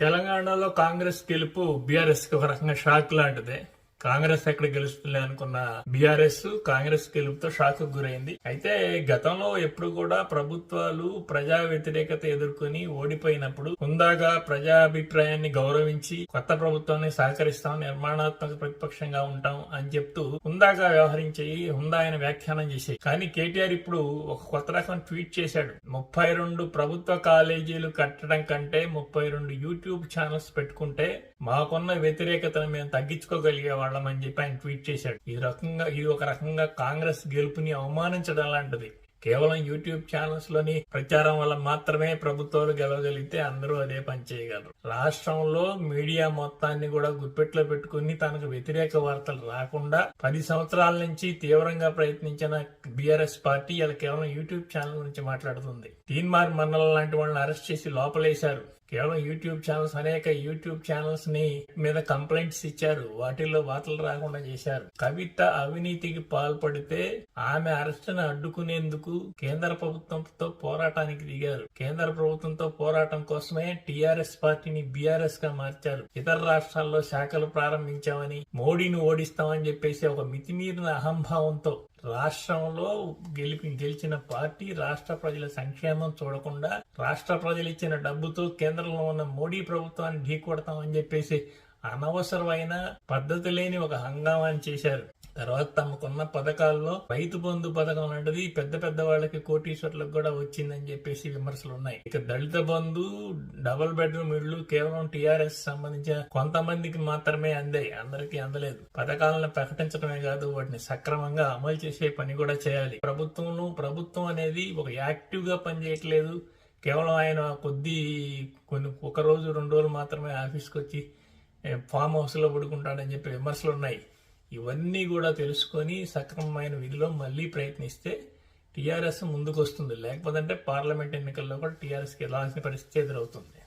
తెలంగాణలో కాంగ్రెస్ గెలుపు బీఆర్ఎస్కి ఒక రకంగా షాక్ లాంటిదే. కాంగ్రెస్ ఎక్కడ గెలుస్తుంది అనుకున్న బీఆర్ఎస్ కాంగ్రెస్ గెలుపుతో షాక్ గురైంది. అయితే గతంలో ఎప్పుడు కూడా ప్రభుత్వాలు ప్రజా వ్యతిరేకత ఎదుర్కొని ఓడిపోయినప్పుడు హుందాగా ప్రజాభిప్రాయాన్ని గౌరవించి కొత్త ప్రభుత్వాన్ని సహకరిస్తాం నిర్మాణాత్మక ప్రతిపక్షంగా ఉంటాం అని చెప్తూ హుందాగా వ్యవహరించి హుందా ఆయన వ్యాఖ్యానం చేసేది. కానీ కేటీఆర్ ఇప్పుడు ఒక కొత్త రకం ట్వీట్ చేశాడు. ముప్పై రెండు ప్రభుత్వ కాలేజీలు కట్టడం కంటే ముప్పై రెండు యూట్యూబ్ ఛానల్స్ పెట్టుకుంటే మాకున్న వ్యతిరేకతను మేము తగ్గించుకోగలిగే వాళ్ళం. అని చెప్పి ఆయన ట్వీట్ చేశాడు. ఈ రకంగా ఇది ఒక రకంగా కాంగ్రెస్ గెలుపుని అవమానించడం లాంటిది. కేవలం యూట్యూబ్ ఛానల్స్లోని ప్రచారం వల్ల మాత్రమే ప్రభుత్వాలు గెలవగలిగితే అందరూ అదే పని చేయగలరు. రాష్ట్రంలో మీడియా మొత్తాన్ని కూడా గుప్పెట్లో పెట్టుకుని తనకు వ్యతిరేక వార్తలు రాకుండా పది సంవత్సరాల నుంచి తీవ్రంగా ప్రయత్నించిన బీఆర్ఎస్ పార్టీ ఇలా కేవలం యూట్యూబ్ ఛానల్ గురించి మాట్లాడుతుంది. తీన్మార్ మన్నల లాంటి వాళ్ళని అరెస్ట్ చేసి లోపలేశారు. కేవలం యూట్యూబ్ ఛానల్స్ అనేక యూట్యూబ్ ఛానల్స్ని మీద కంప్లైంట్స్ ఇచ్చారు. వాటిల్లో వార్తలు రాకుండా చేశారు. కవిత అవినీతికి పాల్పడితే ఆమె అరెస్టును అడ్డుకునేందుకు కేంద్ర ప్రభుత్వంతో పోరాటానికి దిగారు. కేంద్ర ప్రభుత్వంతో పోరాటం కోసమే టీఆర్ఎస్ పార్టీని బీఆర్ఎస్గా మార్చారు. ఇతర రాష్ట్రాల్లో శాఖలు ప్రారంభించామని మోడీని ఓడిస్తామని చెప్పేసి ఒక మితిమీరిన అహంభావంతో రాష్ట్రంలో గెలిపి గెలిచిన పార్టీ రాష్ట్ర ప్రజల సంక్షేమం చూడకుండా రాష్ట్ర ప్రజలు ఇచ్చిన డబ్బుతో కేంద్రంలో ఉన్న మోడీ ప్రభుత్వాన్ని ఢీకొడతామని చెప్పేసి అనవసరమైన పద్ధతి లేని ఒక హంగామాన్ని చేశారు. తర్వాత తమకున్న పథకాల్లో రైతు బంధు పథకం లాంటిది పెద్ద పెద్ద వాళ్ళకి కోటీశ్వర్లకు కూడా వచ్చిందని చెప్పేసి విమర్శలు ఉన్నాయి. ఇక దళిత బంధు డబుల్ బెడ్రూమ్ ఇళ్ళు కేవలం టీఆర్ఎస్ సంబంధించిన కొంతమందికి మాత్రమే అందాయి. అందరికీ అందలేదు. పథకాలను ప్రకటించడమే కాదు వాటిని సక్రమంగా అమలు చేసే పని కూడా చేయాలి. ప్రభుత్వం ప్రభుత్వం అనేది ఒక యాక్టివ్గా పనిచేయట్లేదు. కేవలం ఆయన కొద్ది కొన్ని ఒక రోజు రెండు రోజులు మాత్రమే ఆఫీస్కి వచ్చి ఫామ్ హౌస్లో పడుకుంటాడని చెప్పి విమర్శలు ఉన్నాయి. ఇవన్నీ కూడా తెలుసుకొని సక్రమమైన విధిలో మళ్ళీ ప్రయత్నిస్తే టీఆర్ఎస్ ముందుకు వస్తుంది లేకపోతే పార్లమెంట్ ఎన్నికల్లో కూడా టీఆర్ఎస్కి వెళ్ళాల్సిన పరిస్థితి ఎదురవుతుంది?